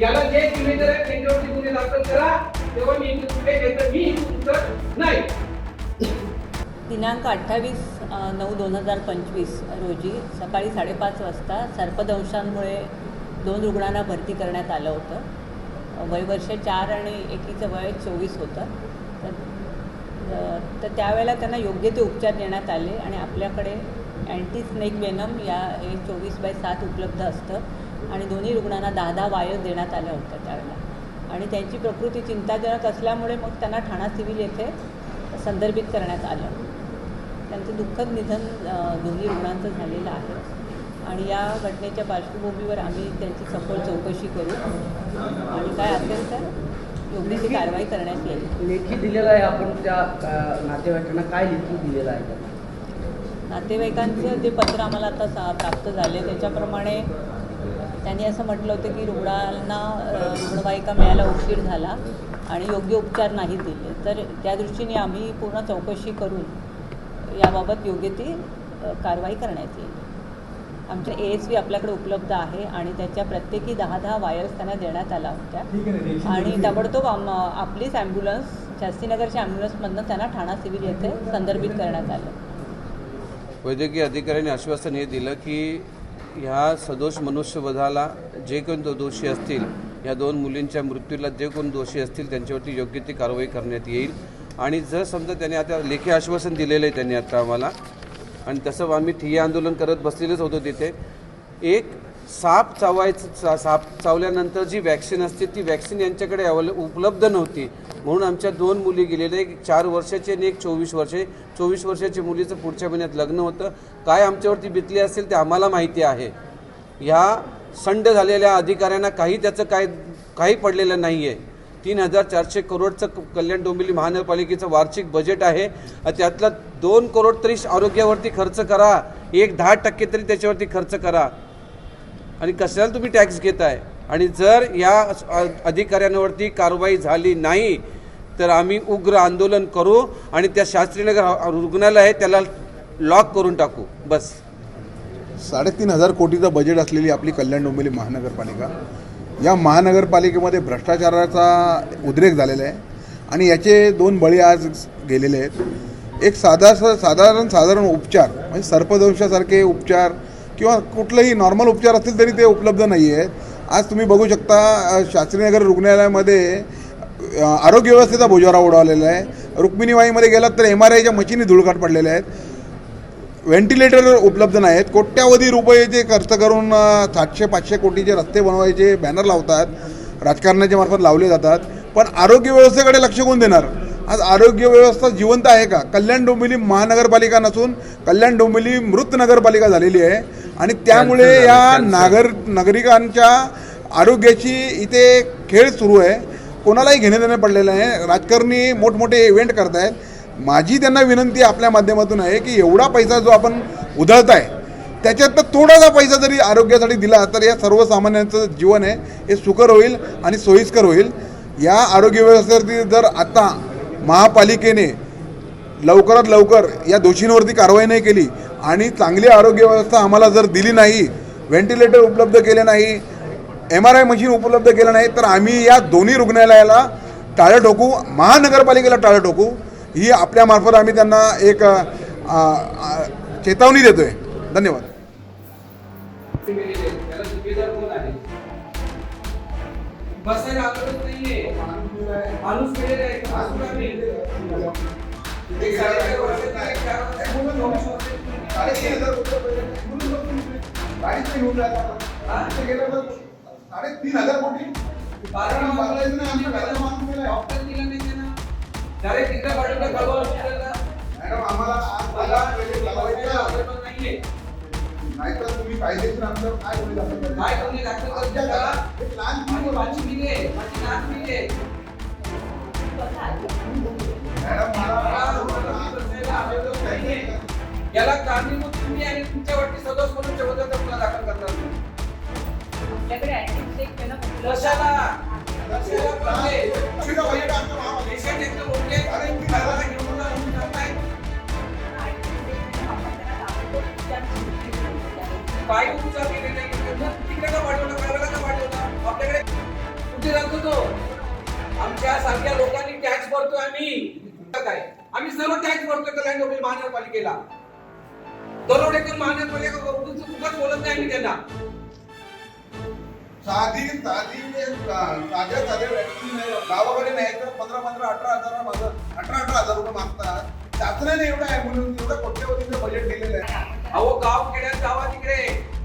याला जे जिम्मेदार आहे त्यांच्यावरती गुन्हे दाखल करा. तेव्हा मी कुठे घेतो मी उत्तर नाही. दिनांक अठ्ठावीस नऊ दोन हजार पंचवीस रोजी सकाळी साडेपाच वाजता सर्पदंशांमुळे दोन रुग्णांना भरती करण्यात आलं होतं. अ, वय वर्ष चार आणि एकीचं वय चोवीस होतं. तर तर त्यावेळेला त्यांना योग्य ते उपचार देण्यात आले आणि आपल्याकडे अँटी स्नेक वेनम या हे चोवीस बाय सात उपलब्ध असतं. आणि दोन्ही रुग्णांना दहा दहा वायर देण्यात आल्या होत्या त्यावेळेला. आणि त्यांची प्रकृती चिंताजनक असल्यामुळे मग त्यांना ठाणा सिव्हिल येथे संदर्भित करण्यात आलं. त्यांचं दुःखद निधन दोन्ही रुग्णांचं झालेलं आहे. आणि या घटनेच्या पार्श्वभूमीवर आम्ही त्यांची सखोल चौकशी करू. आणि काय असेल तर योग्य ती कारवाई करण्यात येईल. लेखी दिलेला आहे आपण त्या नातेवाईकांना काय लेखी दिलेलं आहे? नातेवाईकांचं जे पत्र आम्हाला आता प्राप्त झाले त्याच्याप्रमाणे त्यांनी असं म्हटलं होतं की रुग्णांना रुग्णवाहिका मिळायला उशीर झाला आणि योग्य उपचार नाही दिले. तर त्या दृष्टीने आम्ही पूर्ण चौकशी करून याबाबत योग्य ती कारवाई करण्यात येईल. आमच्या ए एस व्ही आपल्याकडे उपलब्ध आहे आणि त्याच्या प्रत्येकी दहा दहा वायर्स त्यांना देण्यात आल्या होत्या. आणि ताबडतोब आम आपलीच ॲम्ब्युलन्स शास्त्रीनगरच्या ॲम्ब्युलन्समधनं त्यांना ठाणा सिव्हिल येथे संदर्भित करण्यात आलं. वैद्यकीय अधिकाऱ्यांनी आश्वासन हे दिलं की ह्या सदोष मनुष्यवधाला जे कोण दोषी असतील या दोन मुलींच्या मृत्यूला जे कोण दोषी असतील त्यांच्यावरती योग्य ती कारवाई करण्यात येईल. आणि जर समजा त्यांनी आता लेखी आश्वासन दिलेलं आहे त्यांनी आता आम्हाला आणि तसं आम्ही ठिय्या आंदोलन करत बसलेलेच होतो तिथे एक साप चावायचं चा- साप चावल्यानंतर जी वॅक्सिन असते ती वॅक्सिन यांच्याकडे अवेले उपलब्ध नव्हती. म्हणून आमच्या दोन मुली गेलेल्या एक चार वर्षाची आणि एक चोवीस वर्षे चोवीस वर्षाच्या मुलीचं पुढच्या महिन्यात लग्न होतं. काय आमच्यावरती बितली असेल ते आम्हाला माहिती आहे. ह्या संड झालेल्या अधिकाऱ्यांना काही त्याचं काय काही पडलेलं नाही आहे तीन हजार चारशे करोडचं कल्याण डोंबिवली महानगरपालिकेचं वार्षिक बजेट आहे. त्यातला दोन करोड तरी आरोग्यावरती खर्च करा. एक दहा टक्के तरी त्याच्यावरती खर्च करा. आणि कशाला तुम्ही टॅक्स घेताय? आणि जर या अधिकाऱ्यांवरती कारवाई झाली नाही तर आम्ही उग्र आंदोलन करू आणि त्या शास्त्रीनगर रुग्णालय आहे त्याला लॉक करून टाकू. बस. साडेतीन हजार कोटीचं बजेट असलेली आपली कल्याण डोंबिवली महानगरपालिका या महानगरपालिकेमध्ये भ्रष्टाचाराचा उद्रेक झालेला आहे आणि याचे दोन बळी आज गेलेले आहेत. एक साधा साधारण साधारण उपचार म्हणजे सर्पदंशासारखे उपचार किंवा कुठलंही नॉर्मल उपचार असतील तरी ते उपलब्ध नाही आहेत आज तुम्ही बघू शकता अ, शास्त्रीनगर रुग्णालयामध्ये आरोग्य व्यवस्थेचा बोजारा उडवलेला आहे. रुक्मिणीवाईमध्ये गेलात तर एम आर आयच्या मशीनी धुळकाट पडलेल्या आहेत. व्हेंटिलेटर उपलब्ध नाहीत कोट्यावधी रुपये खर्च करून सातशे पाचशे कोटीचे रस्ते बनवायचे बॅनर लावतात राजकारणाच्या मार्फत लावले जातात. पण आरोग्य व्यवस्थेकडे लक्ष कोण देणार? आज आरोग्य व्यवस्था जिवंत आहे का? कल्याण डोंबिवली महानगरपालिका नसून कल्याण डोंबिवली मृत नगरपालिका झालेली आहे. आणि त्यामुळे या नागर नागरिकांच्या आरोग्याची इथे खेळ सुरू आहे. कोणालाही घेणे देणे पडलेलं आहे राजकारणी मोठमोठे इव्हेंट करतायत. माझी त्यांना विनंती आपल्या माध्यमातून आहे की एवढा पैसा जो आपण उधळताय त्याच्यातनं थोडासा पैसा जरी आरोग्यासाठी दिला तर या सर्वसामान्यांचं जीवन आहे. हे सुकर होईल आणि सोयीस्कर होईल. या आरोग्य व्यवस्थेवरती जर आता महापालिकेने लवकरात लवकर या दोषींवरती कारवाई नाही केली आणि चांगली आरोग्य व्यवस्था आम्हाला जर दिली नाही व्हेंटिलेटर उपलब्ध केले नाही एम आर आय मशीन उपलब्ध केलं नाही तर आम्ही या दोन्ही रुग्णालयाला टाळं ठोकू महानगरपालिकेला टाळं ठोकू ही आपल्यामार्फत आम्ही त्यांना एक चेतावणी देतोय. धन्यवाद. आहे धन्यवाद माणूस साडेतीन हज़ार कोटी बारा वाजता आम्ही पहिला डॉक्टर दिला नाही त्यांना. डायरेक्ट तिकडे पाठवलं कळवा हॉस्पिटलला. मॅडम आम्हाला आज मला आवडत नाहीये. नाहीतर तुम्ही कायदेशीर आमच्यावर काय गुन्हे दाखल करणार? काय गुन्हे दाखल करतो त्याला? एक लहान माझी माझी मुली आहे, माझी नात मुली आहे. मॅडम मला मला आवडत नाहीये. याला कारणीभूत तुम्ही आणि तुमच्या वाटते सदोष म्हणून जबरदस्त गुन्हा दाखल करणार आपल्याकडे कशाला कशाला पाहिजे घेऊन काय नाही. तिकडे पाठवलं करायला का पाठवलं आपल्याकडे कुठे जातो तो. आमच्या सारख्या लोकांनी टॅक्स भरतोय आम्ही. काय आम्ही सर्व टॅक्स भरतोय कल्याण महानगरपालिकेला. दरोडेकर महानगरपालिका उगाच बोलत नाही आम्ही त्यांना. साधी साधी साध्या साध्या व्यक्ती नाही. गावाकडे नाही तर पंधरा पंधरा अठरा हजार माझं अठरा अठरा हजार रुपये मागतात. शासनाने एवढं ॲम्ब्युलन्स एवढं कोट्यवधीचं बजेट दिलेलं आहे. अहो गाव खेड्यात गावा तिकडे.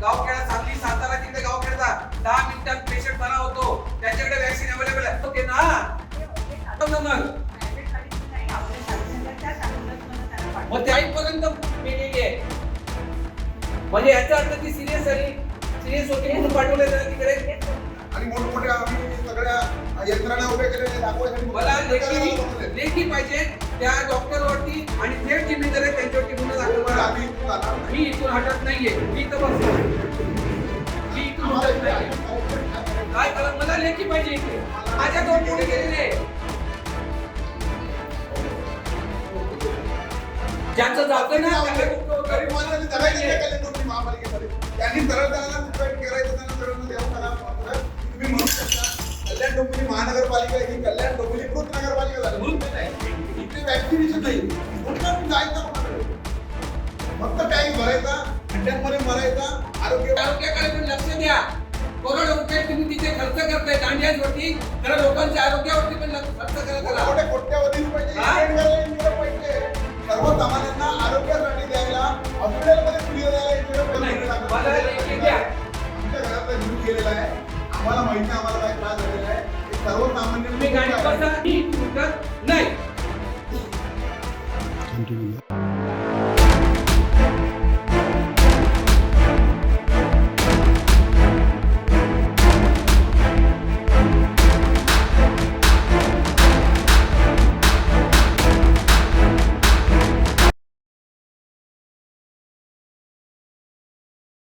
गाव खेड्यात सांगली सातारा तिकडे गाव खेळतात दहा मिनिटात पेशंट बरा होतो. त्याच्याकडे वॅक्सिन अवेलेबल आहे. ओके ना? ना मग. मग त्याईपर्यंत मेलेली आहे. म्हणजे याचा अर्थ ती सिरियस झाली सिरियस होती म्हणून पाठवले त्याला तिकडे. आणि मोठमोठ्या आम्ही सगळ्या यंत्रणा उभे केलेले मला लेखी लेखी पाहिजे. त्या डॉक्टर वरती आणि थेट जिम्मेदार आहे त्यांच्यावरती गुन्हा दाखल करा आम्ही जाणार नाही. मी इथून हटत नाहीये. मी इथं बसतो मी इथून हटत नाहीये. काय करा? मला लेखी पाहिजे इथे. माझ्या दोन पोटी गेलेले ज्याचं जातं ना त्याला त्यांनी त्यांना कुठं करायचं त्यांना सरळ देव करा. तुम्ही म्हणू शकता कल्याण डोंबिवली महानगरपालिका ही कल्याण डोंबिवली कृत नगरपालिका झाली मृत नाही. इथे वॅक्सिनेशन नाही तुम्ही जायचं कोणाकडे? फक्त टॅक्स भरायचा खड्ड्यांमध्ये मरायचा आरोग्य आरोग्याकडे पण लक्ष द्या करोडो रुपये तुम्ही तिथे खर्च करताय दांड्यांवरती तर लोकांच्या आरोग्यावरती पण खर्च करत राहा. मोठे कोट्यवधी पैसे सर्वसामान्यांना आरोग्यासाठी द्यायला हॉस्पिटलमध्ये आमच्या घरातला जीव गेलेला आहे. आम्हाला माहिती आहे आम्हाला काय त्रास झालेला आहे. हे सर्वसामान्य नाही.